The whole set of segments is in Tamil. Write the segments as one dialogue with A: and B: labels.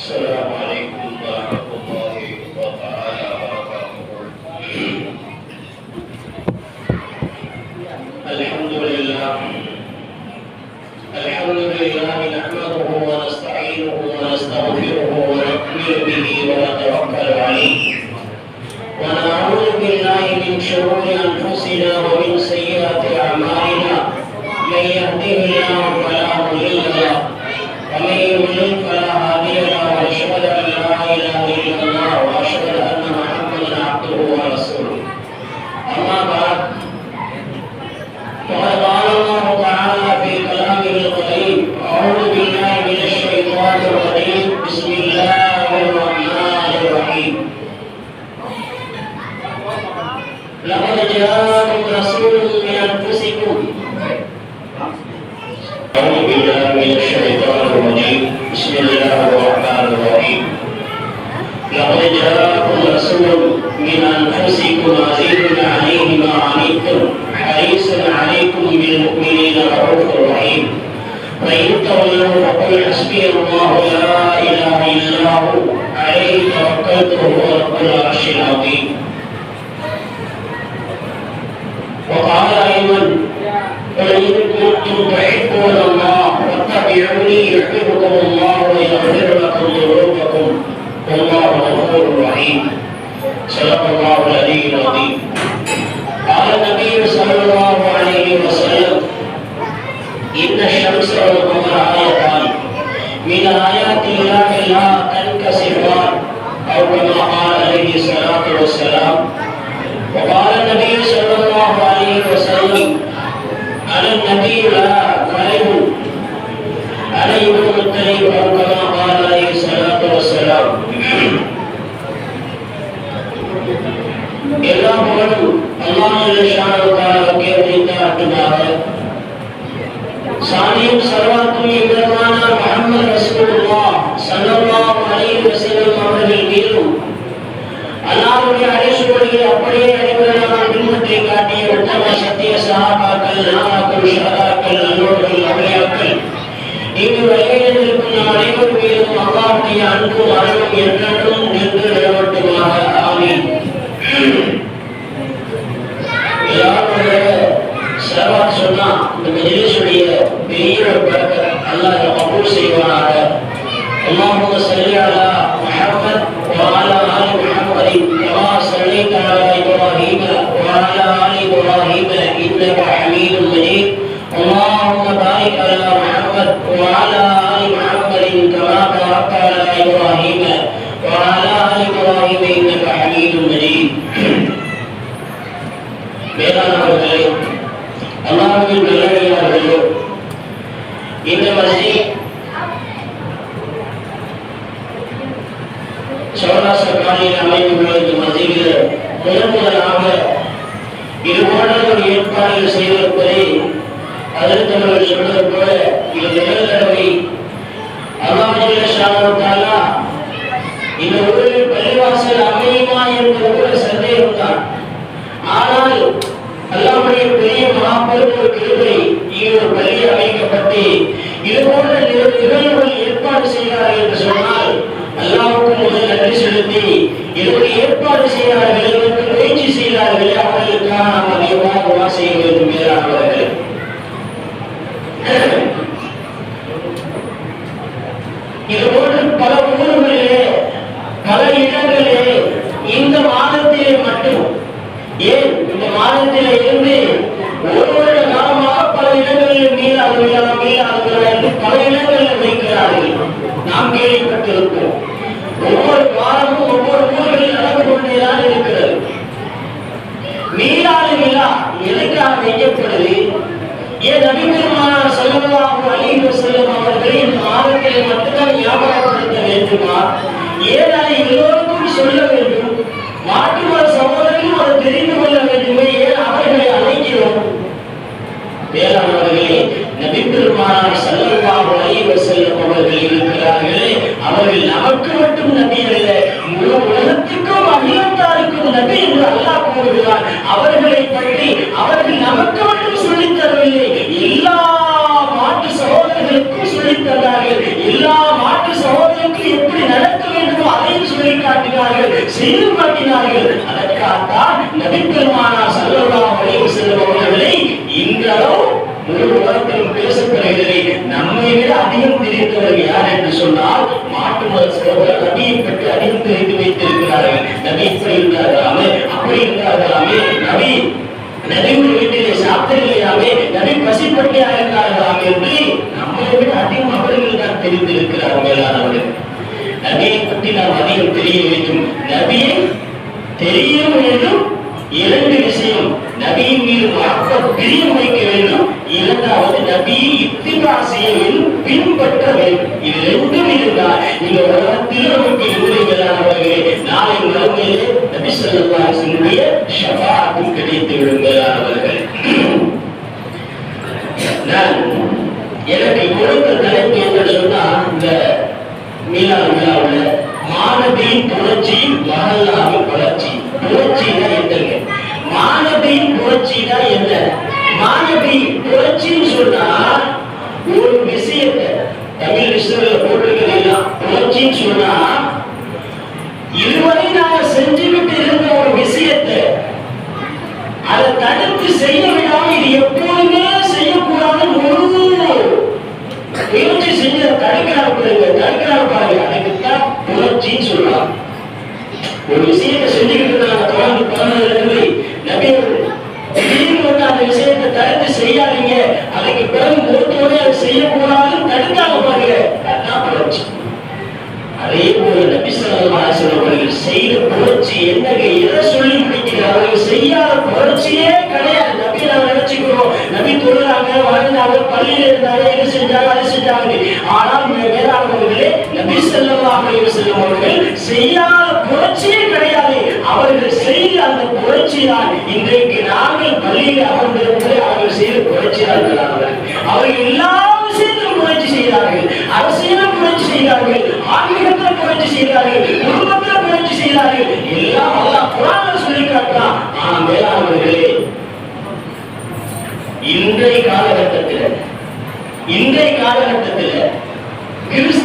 A: Shalom. لقد جاءكم رسول من أنفسكم. أعوذ بالله من الشيطان الرجيم. بسم الله الرحمن الرحيم. لقد جاءكم رسول من أنفسكم عزيز عليه ما عنتم حريص عليكم بالمؤمنين رؤوف رحيم. فإن تولوا فقل حسبي الله لا إله إلا هو. عليه توكلت وهو رب العرش العظيم. أيضا قل إن تحبون الله فاتبعوني يحببكم الله ويغفر لكم ذنوبكم والله غفور رحيم. صدق الله العلي العظيم. قال النبي صلى الله عليه وسلم إن الشمس والقمر آيتان من آيات الله لا تنكسفان. أو كما قال عليه الصلاة والسلام. وقال النبي صلى الله عليه وسلم على النبي لا كذب عليه المطلب او كما قال عليه الصلاه والسلام எல்லா புகழும் அல்லாஹ் உரித்தாட்டுமாக சாதியும் சர்வாத்தும் எம்பெருமான முஹம்மது ரசூலுல்லாஹ் ஸல்லல்லாஹு அலைஹி வஸல்லம் அவர்கள் மீதும் அல்லாஹ்வுடைய அடிசுவடியை அப்படியே அடிப்படையான பின்பற்றி காட்டிய உத்தம சத்திய நாமாக்கள் ஷஹதாக்கள் நல்லோர்கள் அவையாக்கள் இங்கு வகையில் நம் அனைவர் மீதும் அல்லாஹ்வுடைய அன்பும் அருளும் என்றென்றும் நின்று நிலவட்டுமாக ஆமீன் சொன்னா இந்த மெஜிலிஸுடைய பெரிய ஒரு அல்லாஹ் கபூல் செய்வானாக. وعلى ال ابراهيم انك حميد مجيد اللهم بارك على محمد وعلى ال محمد كما باركت على ابراهيم وعلى ال ابراهيم انك حميد مجيد வேளாண்மைகளே அல்லாஹ்வின் நல்லடியார்களே இந்த மஸ்ஜித் சௌராசக்காரியில் அமைந்துள்ள இந்த மஸ்ஜிதில் முதன் முதலாக இது போன்ற ஒரு ஏற்பாடுகள் செய்திருப்பதை அதற்கு சொன்னது போல இது முதல் தடவை. அல்லாஹ் இந்த ஊரில் பள்ளிவாசல் அமையுமா என்பது ஒரு சந்தேகம் தான் ஆனால் அல்லாஹ்வுடைய பெரிய மகாபெரும் ஒரு கிருமை இங்கே ஒரு பள்ளி அமைக்கப்பட்டு இது போன்ற நிக- நிகழ்வுகள் ஏற்பாடு செய்கிறார்கள் என்று சொன்னால் அல்லாஹ்வுக்கு முதல் நன்றி செலுத்தி இதற்கு ஏற்பாடு செய்கிறார்கள் இதற்கு முயற்சி செய்கிறார்களே அவர்களுக்காக நாம் அதிகமாக துவா செய்ய வேண்டும் மேலானவர்கள் இது போன்று பல ஊர்களிலே பல இடங்களிலே இந்த மாதத்திலே மட்டும் ஏன் இந்த மாதத்திலே இருந்து ஒரு வருட காலமாக பல இடங்களில் மீளாது விழா மீளாது விழா என்று பல இடங்களில் வைக்கிறார்கள் நாம் கேள்விப்பட்டிருக்கிறோம் ஒவ்வொரு வாரமும் ஒவ்வொரு ஊர்களில் நடந்து கொண்டேதான் இருக்கிறது மீளாது விழா எதற்காக வைக்கப்படுது ஏன் நபி பெருமானார் ஸல்லல்லாஹு அலைஹி வஸல்லம் அவர்களை இந்த மாதத்தில் மட்டும்தான் ஞாபகப்படுத்த வேண்டுமா ஏன் அதை எல்லோருக்கும் சொல்ல வேண்டும் மாற்று மத சகோதரர்களும் அதை தெரிந்து கொள்ள வேண்டுமே ஏன் அவர்களை அழைக்கிறோம் வேளாண்மர்களே நபி பெருமானார் ஸல்லல்லாஹு அலைஹி வஸல்லம் அவர்கள் இருக்கிறார்களே அவர்கள் நமக்கு மட்டும் நபி அல்ல முழு உலகத்துக்கும் அகிலத்தாருக்கும் நபி என்று அல்லாஹ் கூறுகிறார் அவர்களை பற்றி அவர்கள் நமக்கு மட்டும் சொல்லித் தரவில்லை எல்லா மாற்று சகோதரர்களுக்கும் சொல்லித் தந்தார்கள் எல்லா மாற்று சகோதரருக்கும் எப்படி செய்து காட்டினார்கள். அதற்காகத்தான் நபிப்பெருமானா சல்லல்லாஹு அலைஹி வஸல்லம் அவர்களை இன்றளவு முழு உலகத்திலும் பேசப்படுகிறதை. நம்மை விட அதிகம் தெரிந்தவர் யார் என்று சொன்னால் மாட்டு மத சகோதரர் நபியை பற்றி அதிகம் தெரிந்து வைத்திருக்கிறார்கள். நபி இப்படி இருந்தார்களாமே அப்படி இருந்தார்களாமே நபி நபியுடைய வீட்டிலே சாப்பிடலையாமே நபி பசிப்பட்டியாக இருந்தார்களாமே என்று நம்மை விட அதிகம் அவர்கள் தான் தெரிந்திருக்கிறார் மேலானவர்கள் நபியை பற்றி நாம் அதிகம் தெரிய வேண்டும். நபியை தெரிய வேண்டும். இரண்டு விஷயம் நபியின் மீது மாற்ற பிரியம் வைக்க வேண்டும். இரண்டாவது நபியை இத்திகா செய்ய வேண்டும் பின்பற்ற வேண்டும். இது ரெண்டும் இருந்தால் இந்த உலகத்தில் நமக்கு இருந்தீங்களானவர்களே நாளை மறுமையிலே நபி சொல்லி আল্লাহ அதுக்கு பிறகு மூத்தோட அதை செய்யக்கூடாதுன்னு தடுக்காம பாருங்க அதே போல செய்த புரட்சி என்னங்க எதை சொல்லி முடிக்கிறார் செய்யாத புரட்சியே கிடையாது. நபி நாம நினைச்சுக்கிறோம். நபி தொழுறாங்க வாழ்ந்தாங்க பள்ளியில இருந்தாங்க இது செஞ்சாங்க அது செஞ்சாங்க. ஆனால் மே- நபி ஸல்லல்லாஹு அலைஹி அவர்கள் செய்யாத புரட்சியே கிடையாது. அவர்கள் செய்த அந்த புரட்சிதான் இன்றைக்கு நாங்கள் பள்ளியில் அமர்ந்திருப்பது அவர்கள் செய்த புரட்சிதான் அவர்கள் எல்லா விஷயத்திலும் புரட்சி செய்தார்கள். அரசியலும் புரட்சி செய்தார்கள். ஆன்மீகத்தில் புரட்சி செய்தார்கள். குடும்பத்தில் புரட்சி செய்தார்கள். எல்லாம் அல்லாஹ் புராணம் சொல்லி காட்டுறான் ஆனா மேலானவர்களே இன்றைய காலகட்டத்தில் இன்றைய காலகட்டத்தில்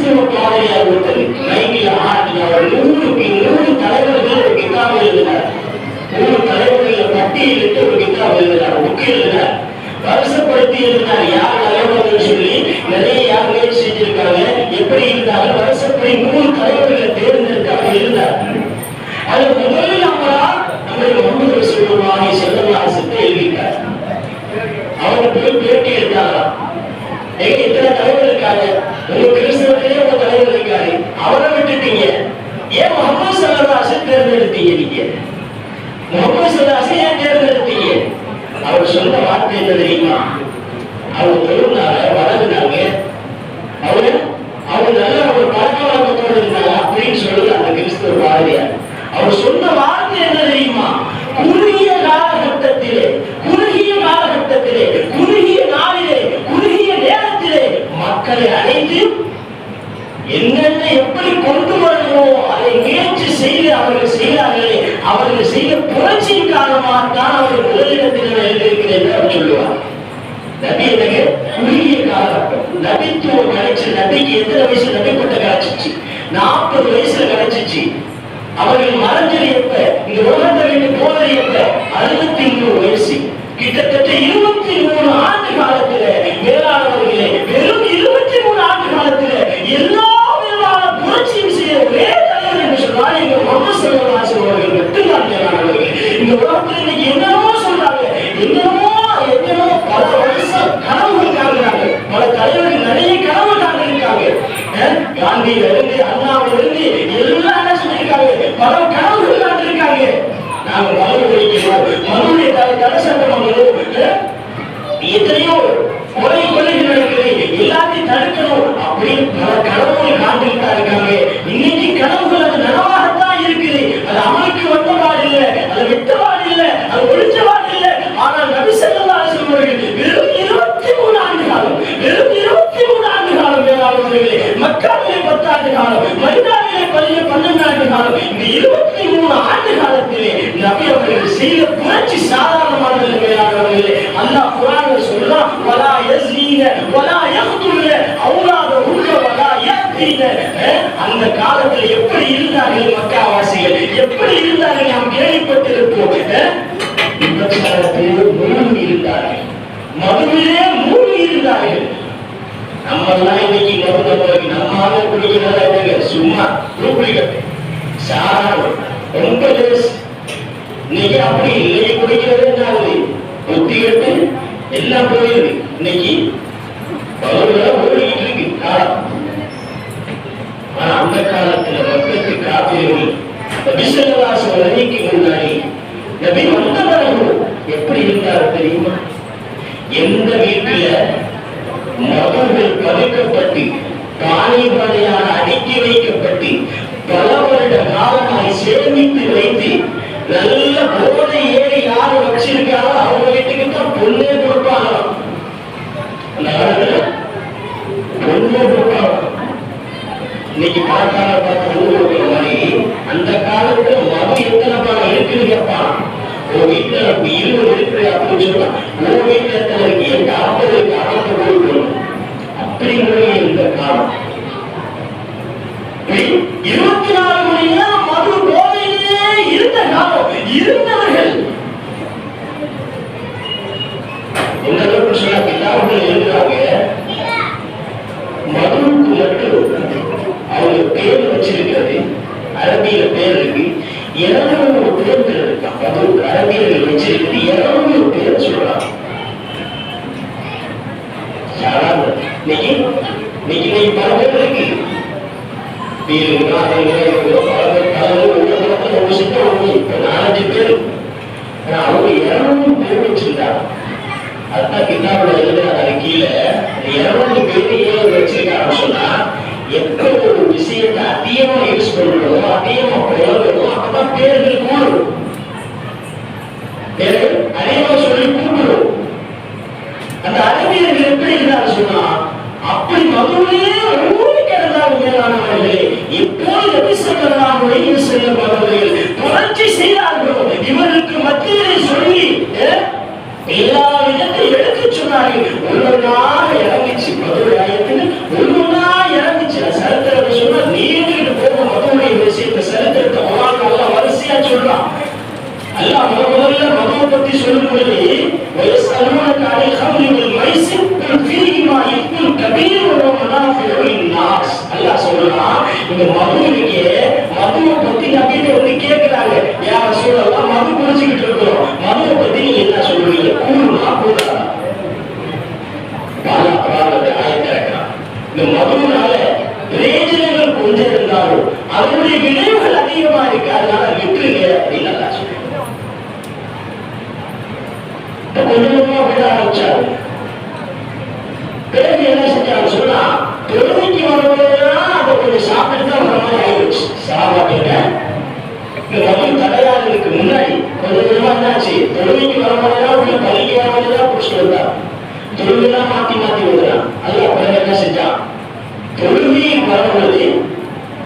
A: கிறிஸ்துவ பாதையாக ஒருத்தர் மைக்கில் ஆட்டினவர் நூறுக்கு நூறு தலைவர்கள் ஒரு கிதாப் எழுதினார். நூறு தலைவர்கள் பட்டியலிட்டு ஒரு கிதாப் எழுதினார். புக்கு எழுதினார். வருஷப்படுத்தி எழுதினார். யார் தலைவர்கள் சொல்லி நிறைய யார் முயற்சி செஞ்சிருக்காங்க எப்படி இருந்தாலும் வருஷப்படி நூறு தலைவர்களை தேர்ந்தெடுக்காம இருந்தார் அவர்கள் செய்த புரட்சியின் காரணமாக தான் அவர்கள் முதலிடத்தில் நான் என்று அவர் சொல்லுவார். நபி எனக்கு குறுகிய காலகட்டம். நபித்துவம் கிடைச்சு நபிக்கு எத்தனை வயசுல நபிப்பட்ட கிடைச்சிச்சு நாற்பது வயசுல கிடைச்சிச்சு அவர்கள் மறைஞ்சது எப்ப இந்த உலகத்தை விட்டு போனது எப்ப அறுபத்தி மூணு வயசு கிட்டத்தட்ட இருபத்தி மூணு ஆண்டு காலத்துல மேலானவர்களே வெறும் இருபத்தி மூணு ஆண்டு காலத்துல எல்லா விதமான புரட்சியும் செய்ய ஒரே தலைவர் என்று சொன்னால் எங்க முகமது சல்லல்லாஹு அலைஹி வஸல்லம் அவர்கள் மட்டும்தான் மேலானவர்களே இந்த உலகத்துல இன்னைக்கு என்னென்னமோ சொல்றாங்க என்னென்னமோ என்னென்னமோ பல வருஷம் கனவு காண்கிறாங்க பல தலைவர்கள் நிறைய கனவு காண்டிருக்காங்க அஹ் காந்தியில இருந்து அண்ணாவில இருந்து எல்லாம் என்ன சொல்லியிருக்காங்க பல கனவுகள் காண்டிருக்காங்க நாங்க மனு வைக்கிறோம் மனுடைய தலை தலை சட்டம் பண்ணுவோம் அஹ் எத்தனையோ கொலை கொலைகள் நடக்குது எல்லாத்தையும் தடுக்கணும் அப்படின்னு பல கனவுகள் காண்டுட்டு தான் இருக்காங்க இன்னைக்கு கனவுகள் அது நனவாகத்தான் இருக்குது அது அமலுக்கு வந்தபாடு இல்ல அது விட்டபாடு இல்ல அது ஒழிச்சபாடு இல்ல ஆனால் நபி ஸல்லல்லாஹு அலைஹி வஸல்லம் அவர்கள் வெறும் இருபத்தி மூணு ஆண்டு காலம் வெறும் இருபத்தி மூணு ஆண்டு காலம் மேலாளர்களே மக்காவிலே பத்தாண்டு காலம் மதினாவிலே பதினே பன்னெண்டு ஆண்டு காலம் இந்த இருபத்தி மூணு ஆண்டு காலத்திலே நபி அவர்கள் செய்த புரட்சி சாதாரணமானது மேலாளர்களே அல்லாஹ் குர்ஆனில் சொல்றான் வலா யஸ்ரீன வலா யக்துல்ல அவுலாத உள்ள வலா யக்தீன அஹ், அந்த காலத்தில் எப்படி இருந்தார்கள் மக்காவாசிகள்? எப்படி இருந்தார்கள் நாம் கேள்விப்பட்டிருப்போம் விபச்சாரத்திலே மூழ்கி இருந்தார்கள். மதுவிலே மூழ்கி இருந்தார்கள். நம்ம எல்லாம் இன்னைக்கு மதுரை போய் நம்ம ஆளு குடிக்கிறதா சும்மா டூப்ளிகேட் சாதாரணம் ரொம்ப லேஸ். இன்னைக்கு அப்படி இல்லை குடிக்கிறதே நாங்கள் புத்தி கட்டு எல்லாம் போயிருக்கு இன்னைக்கு பகுதியில ஓடிக்கிட்டு இருக்கு காலம் ஆனா அந்த காலத்துல மக்களுக்கு காப்பீர்கள் விசலவாசம் வரைக்கு முன்னாடி நபி வந்தவர்கள் எப்படி இருந்தார் தெரியுமா? எந்த வீட்டுல மகர்கள் பதுக்கப்பட்டு பானை பானையாக அடுக்கி வைக்கப்பட்டு பல வருட காலமாய் சேமித்து வைத்து நல்ல போதையே நாலஞ்சு பேர் அவங்க பேர் அதான் கிதாபுல எழுதுறாங்க கீழே இருநூறு பேர் ஏன் சொன்னா எப்ப ஒரு விஷயத்தை அதிகமா யூஸ் பண்றோமோ அதிகமா போகிறோமோ அப்பதான் பேர்கள் கூடும் அதிகமா சொல்லி அந்த அறிவியர்கள் எப்படி இருந்தாரு சொன்னா அப்படி மதுவிலே ஊறி கிடந்தார் இப்போ எப்படி சொல்லலாம் உலகில் செல்லும் அவர்கள் புரட்சி இவருக்கு மத்தியிலே சொல்லி எல்லா விதத்தையும் எடுத்து சொன்னார்கள். ஒன்னொன்னா இறங்கிச்சு மதுரை ஆயத்தில் ஒன்னொன்னா இறங்கிச்சு. சரித்திரத்தை சொன்னா நீங்கிட்டு போகும் வரிசையா சொல்றான். அல்ல முத முதல்ல மதுவை பற்றி சொல்லும் பொழுது வயசு அலுவலக்காரை ஹம்லிகள் இந்த மது இருக்கே மதுவை பத்தி நபிட்டு வந்து கேட்கிறாங்க. யார சொல்லலாம் மது குடிச்சுக்கிட்டு இருக்கிறோம். மதுவை பத்தி நீங்க என்ன சொல்றீங்க? கூடுமா கூடாதா இந்த மதுவினால பிரயோஜனங்கள் கொஞ்சம் இருந்தாலும் அதனுடைய விளைவுகள் அதிகமா இருக்கு. அதனால விட்டுருங்க அப்படின்னு நல்லா சொல்றேன் கொஞ்சம் கொஞ்சமா விட ஆரம்பிச்சாரு பிறகு என்ன செஞ்சாங்க சொன்னா தொழுகைக்கு வரும்போதெல்லாம் அதை கொஞ்சம் சாப்பிட்டு தான் வர மாதிரி ஆயிடுச்சு சாப்பாட்டுல இந்த மது தடையாளர்களுக்கு முன்னாடி கொஞ்சம் கொஞ்சமா என்னாச்சு தொழுகைக்கு உள்ள பள்ளிக்கு வரும்போதெல்லாம் குடிச்சிட்டு வந்தார் மாத்தி மாத்தி விடுறான் அதுல பிறகு என்ன செஞ்சான் தொழுகைக்கு வரும்பொழுது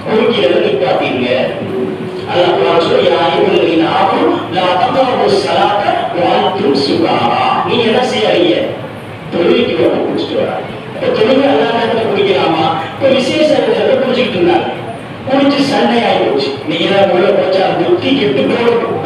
A: குறுக்கில நிப்பாட்டீங்க அல்லாஹ் குர்ஆன் சொல்லி யா அய்யுஹல்லதீன ஆமனு லா தக்ரபு ஸலாத்த நீ என்ன செய்யறீங்க தொழுகைக்கு வந்து குடிச்சிட்டு வராங்க இப்ப தொழுகை எல்லா குடிக்கலாமா இப்ப விசேஷ நேரத்துல குடிச்சிட்டு இருந்தாங்க குடிச்சு சண்டை ஆகி போச்சு நீங்க தான் உள்ள போச்சா புத்தி கெட்டு போகட்டும்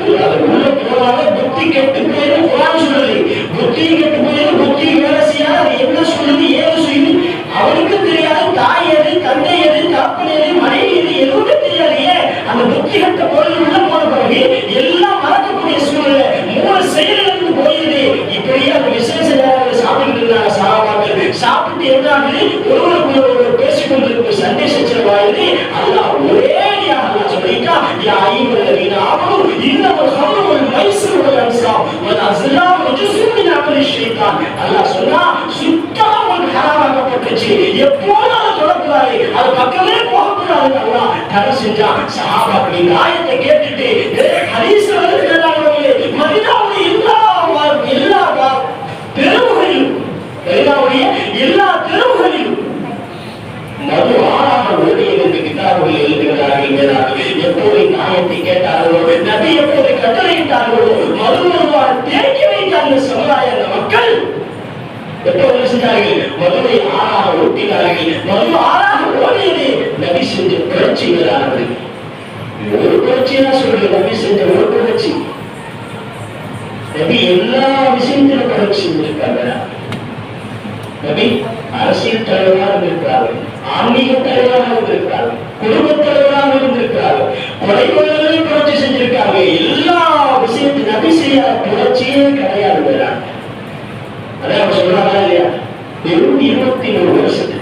A: புத்தி கெட்டு போயிடும் குரான் சொல்லுது புத்தி கெட்டு போயிடும் புத்தி வேலை செய்யாது அது என்ன சொல்லுது ஏது சொல்லுது அவனுக்கு தெரியாது தாய் எது தந்தை எது தப்பு எது மனைவி எது எதுவுமே தெரியாது ஏன் அந்த புத்தி கட்ட பொருள் உள்ள போன பிறகு எல்லாம் மறக்கக்கூடிய சூழ்நிலை மூணு செயலிலிருந்து போயிடுது இப்படியே அந்த விசேஷ நேரத்தில் சாப்பிட்டு இருந்தாங்க சாபாக்கள் சாப்பிட்டு இருந்தாங்க ஒருவருக்கு ஒருவர் பேசிக் கொண்டிருக்கும் சண்டை சச்சரவாயுது அல்லாஹ் ஒரே அல்லாஹ் சொல்லிட்டா யா ஐயுல்லதீன ஆமனு இன்னமல் ஹம்ரு வல் மைஸ்ரு வல் அன்சாப் வல் அஸ்லாம் ருஜுசும் மின் அமலி ஷைத்தான் அல்லாஹ் சொன்னா சுத்தமா உங்களுக்கு ஹராமாக்கப்பட்டுச்சு அதை தொடக்கூடாது அது பக்கமே போகக்கூடாது அல்லாஹ் தடை செஞ்சான் ஆயத்தை கேட்டுட்டு வந்து கேட்டாங்களே மதீனாவுடைய எல்லா வார்- எல்லா வார்- தெருவுகளிலும் மதீனாவுடைய எல்லா தெருவுகளிலும் மது ஆறாக ஓடியது என்று கிதாபுகள் எழுதுகிறார்கள் மேலாக எப்போது கேட்டார்களோ நபி எப்போது கட்டளையிட்டார்களோ மது ஒருவாறு தேக்கி வைத்த சமுதாய மக்கள். எப்போ செஞ்சார்கள் மதுரை ஆறாக ஒட்டினார்கள் மது ஆறாக ஓடியது நபி செஞ்ச புரட்சி மேலானது ஒரு புறம் புரட்சியா சொல்றது நபி செஞ்ச ஒரு புரட்சி நபி எல்லா விஷயத்திலும் புரட்சி செஞ்சிருக்காங்க நபி அரசியல் தலைவராக இருந்திருக்கிறார்கள் ஆன்மீக தலைவராக இருந்திருக்கிறார்கள் குடும்ப தலைவராக இருந்திருக்கிறார்கள் கொலைகொலைகளையும் புரட்சி செஞ்சிருக்காங்க எல்லா விஷயத்தையும் நபி செய்யாத புரட்சியே கிடையாது அதான் அவங்க சொல்றாங்களா இல்லையா வெறும் இருபத்தி மூணு வருஷத்துக்கு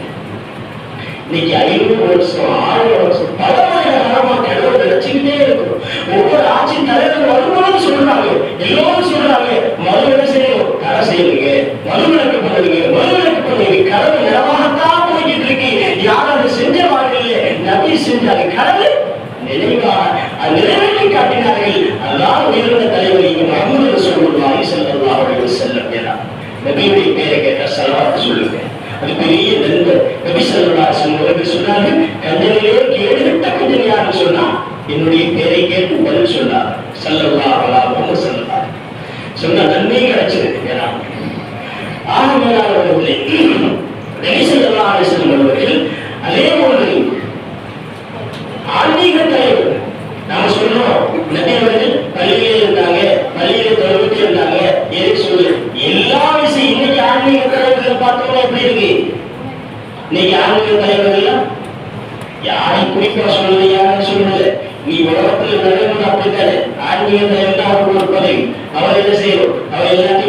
A: இன்னைக்கு ஐநூறு வருஷம் ஆயிரம் வருஷம் பல மணி நேரமா கடவுளை நினைச்சுக்கிட்டே இருக்கணும் ஒவ்வொரு ஆட்சி தலைவர் வருமானம் சொல்றாங்க எல்லோரும் சொல்றாங்க மறு என்ன செய்யணும் கரை செய்யுங்க மறுவிலக்கு பண்ணுங்க மறுவிலக்கு பண்ணுங்க கடவுள் நிலமாகத்தான் போய்கிட்டு இருக்கு யார் அதை செஞ்ச வாழ்க்கையில நபி செஞ்சாரு கடவுள் நினைவாக அது நிறைவேற்றி காட்டினார்கள். அல்லாஹ் உயர்ந்த தலைவர் இங்கு முகமது ரசூலுல்லாஹி ஸல்லல்லாஹு அலைஹி வஸல்லம் எல்லாம் நபியுடைய பேரை கேட்ட சலவாத்து சொல்லுங்க. அது பெரிய நண்பர். நபி ஸல்லல்லாஹு அலைஹி வஸல்லம் சொன்னார்கள் கஞ்சனிலே கேடுவிட்ட கஞ்சன் யாருன்னு சொன்னா என்னுடைய பேரை கேட்டு பதில் சொன்னார். ஸல்லல்லாஹு அலைஹி வஸல்லம். சொன்ன நன்மை கிடைச்சது. ஏன்னா ஆக மேலானவர்களே நபி ஸல்லல்லாஹு அலைஹி வஸல்லம் அவர்கள் அதே போன்று ஆன்மீக தலைவர் நாம சொன்னோம் நபி அவர்கள் பள்ளியிலே இருந்தாங்க பள்ளியில தொழுவிட்டு இருந்தாங்க எதுக்கு சொல்லு எல்லா விஷயம் இன்னைக்கு ஆன்மீக தலைவர்கள் பார்த்தோம்னா எப்படி இருக்கு இன்னைக்கு ஆன்மீக தலைவர்கள் யாரை குறிப்பிட சொல்லல யாரும் சொல்லல நீ உலகத்தில் நடைமுறை அப்படித்தானே? ஆன்மீக தலைவர் அவருக்கு ஒரு பதவி அவர் என்ன செய்யணும்? அவர் எல்லாத்தையும்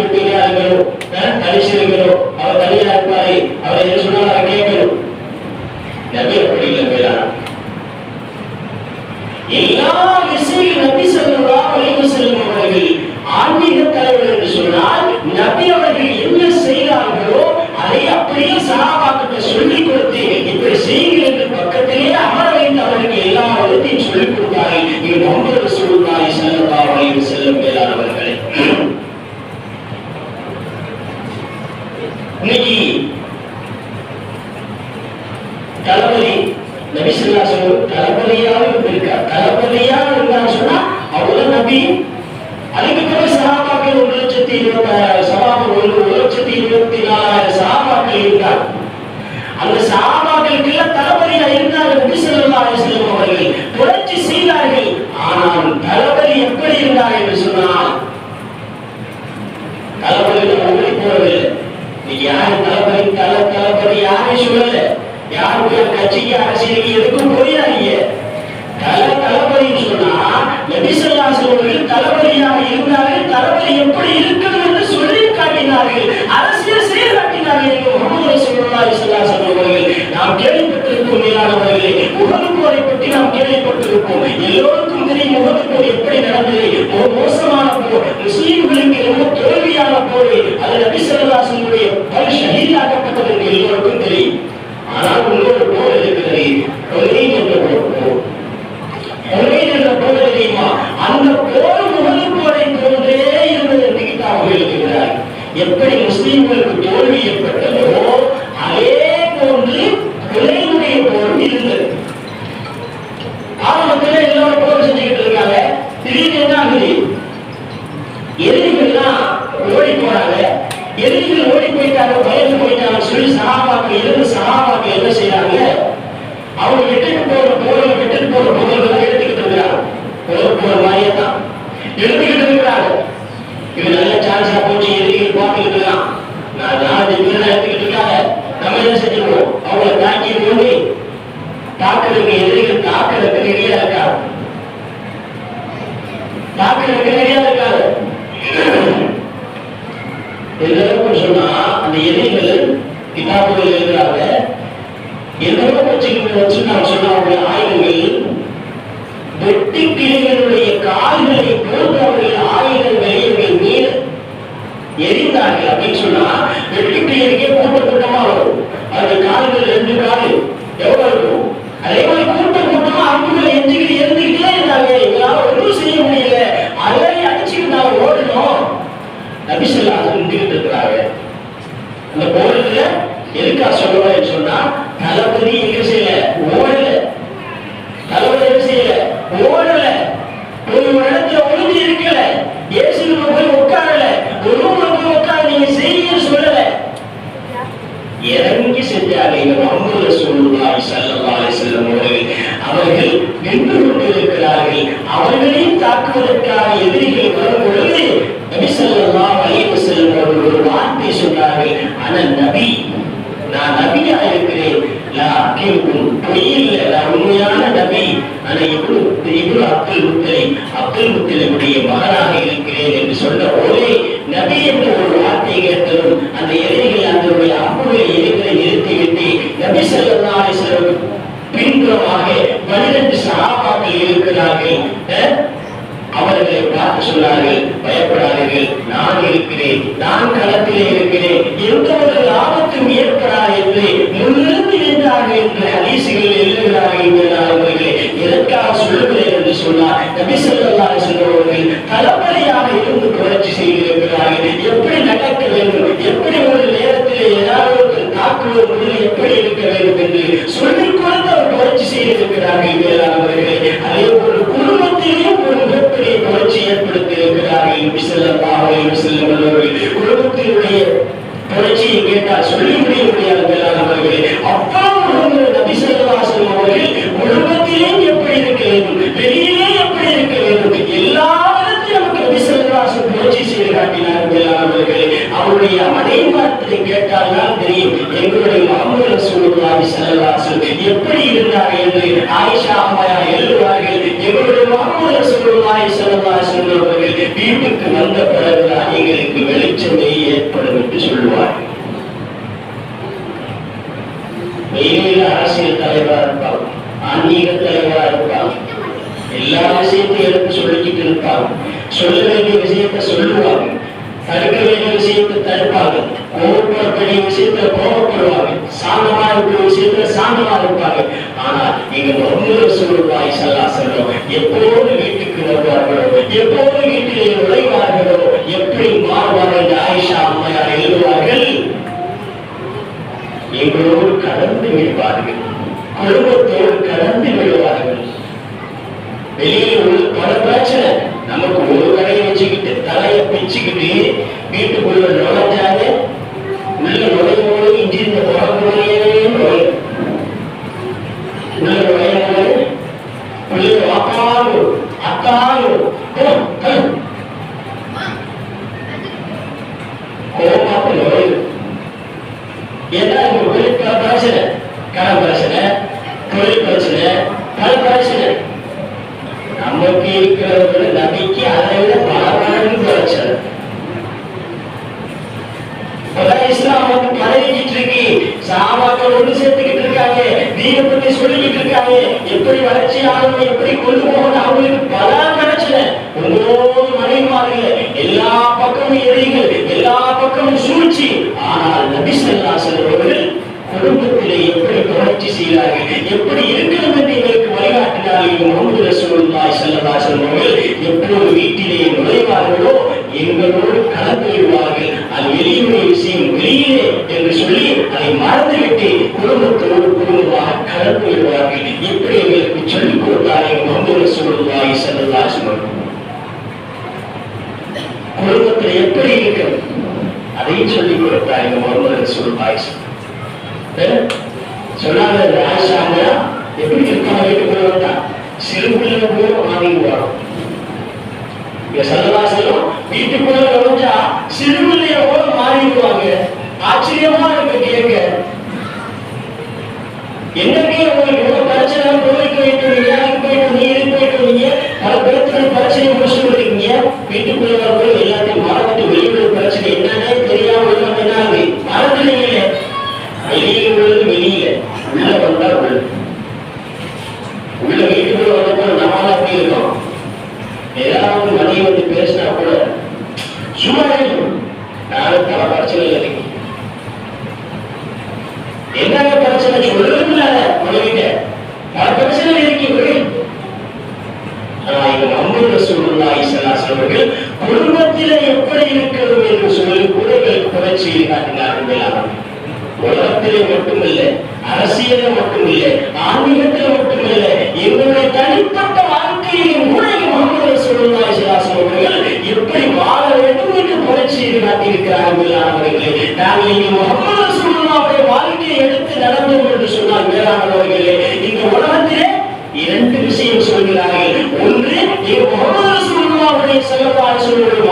A: அந்த சகாபாக்களுக்கு எல்லாம் தளபதியா இருந்தார்கள் நபி ஸல்லல்லாஹு அலைஹி அவர்கள் புரட்சி செய்தார்கள். ஆனால் தளபதி எப்படி இருந்தார் என்று சொன்னால் தளபதி ஓடி நீங்க யாரு தளபதி? தல தளபதி யாரையும் சொல்லல. யாருடைய கட்சிக்கு அரசியலுக்கு எதுக்கும் போயிடாதீங்க தல தளபதின்னு சொன்னா நபிசல்லாஸ் அவர்கள் தளபதியாக இருந்தார்கள். தளபதி எப்படி இருக்கணும் என்று சொல்லி காட்டினார்கள் அரசியல் செய்து காட்டினார்கள் என்று முகமது ரசூலுல்லாஹி ஸல்லல்லாஹு அவர்கள் நாம் கேள்விப்பட்டிருப்போம் மேலானவர்களே உகது போரை பற்றி நாம் கேள்விப்பட்டிருப்போம். எல்லோருக்கும் தெரியும் உகது போர் எப்படி நடந்தது. ஒரு மோசமான போர் முஸ்லீம்களுக்கு ரொம்ப தோல்வியான போர். அது நபி ஸல்லல்லாஹு அலைஹி வஸல்லம் ஷஹீதாக்கப்பட்டது என்று எல்லோருக்கும் தெரியும். ஆனால் இன்னொரு போர் இருக்கிறது ஹுனைன் என்ற போர். ஹுனைன் என்ற போர் தெரியுமா? அந்த போர் முகது போன்றே இருந்தது என்று கிதாபில் எழுதுகிறார் எப்படி முஸ்லீம்களுக்கு தோல்வி எந்த சொன்னா அந்த எதிரிகள் கிதாபுகள் எழுதுறாங்க. எல்லோரும் வச்சுக்கிட்டு வச்சு நான் சொன்ன அவங்க ஆயுதங்கள் வெட்டி நபியாரையும் முகமது ரசூலுல்லாஹி ஸல்லல்லாஹு அலைஹி வஸல்லம் அவர்கள் அவர்கள் அவர்களையும் தாக்குவதற்கான எதிரிகள் வரும் பொழுது சொன்னார். தலைமுறையாக இருந்து புரட்சி செய்திருக்கிறார்கள். எப்படி நடக்க வேண்டும்? எப்படி ஒரு நேரத்தில் ஏதாவது தாக்குவது எப்படி இருக்க வேண்டும் என்று சொல்லிக் கொடுத்து அவர் புரட்சி செய்திருக்கிறார்கள் மேலானவர்களே அதே போல குடும்பத்திலேயும் ஒரு மிகப்பெரிய புரட்சி ஏற்படுத்தி இருக்கிறார்கள் நபி செல்லும் குடும்பத்தினுடைய புரட்சியை கேட்டால் சொல்லி முடிய முடியாது மேலானவர்களே அப்பா நபி சொல்லா அவர்கள் குடும்ப எப்படி இருக்க வேண்டும்? எல்லா அவருடைய அதே வார்த்தையை தெரியும் எங்களுடைய முகமது ரசூலுல்லாஹி ஸல்லல்லாஹு எப்படி இருந்தார் என்று ஆயிஷா அம்மையா எழுதுவார்கள். எங்களுடைய முகமது ரசூலுல்லாஹி ஸல்லல்லாஹு வீட்டுக்கு வந்த பிறகுதான் ரசூலுல்லா சல்லல்லா சொல்பவர்கள் எப்போது வீட்டிலே நுழைவார்களோ எங்களோடு கலந்து விடுவார்கள் அது வெளியுடைய விஷயம் வெளியிலே என்று சொல்லி அதை மறந்துவிட்டு குடும்பத்தோடு குடும்பமாக கலந்து விடுவார்கள் இப்படி எங்களுக்கு சொல்லிக் கொடுத்தாரே முகமது ரசூலுல்லாஹி சல்லல்லா சொல்லுவார்கள் குடும்பத்தில் எப்படி இருக்கிறது? அதையும் சொல்லிக் கொடுத்தார் எங்க முகமது ரசூலுல்லாஹி சகோதரர்களே இந்த உலகத்திலே இரண்டு விஷயம் சொல்கிறார்கள். ஒன்று சொல்லுவாருடைய செல்லப்பாடு சொல்லுவார்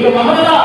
A: அடையும் எங்க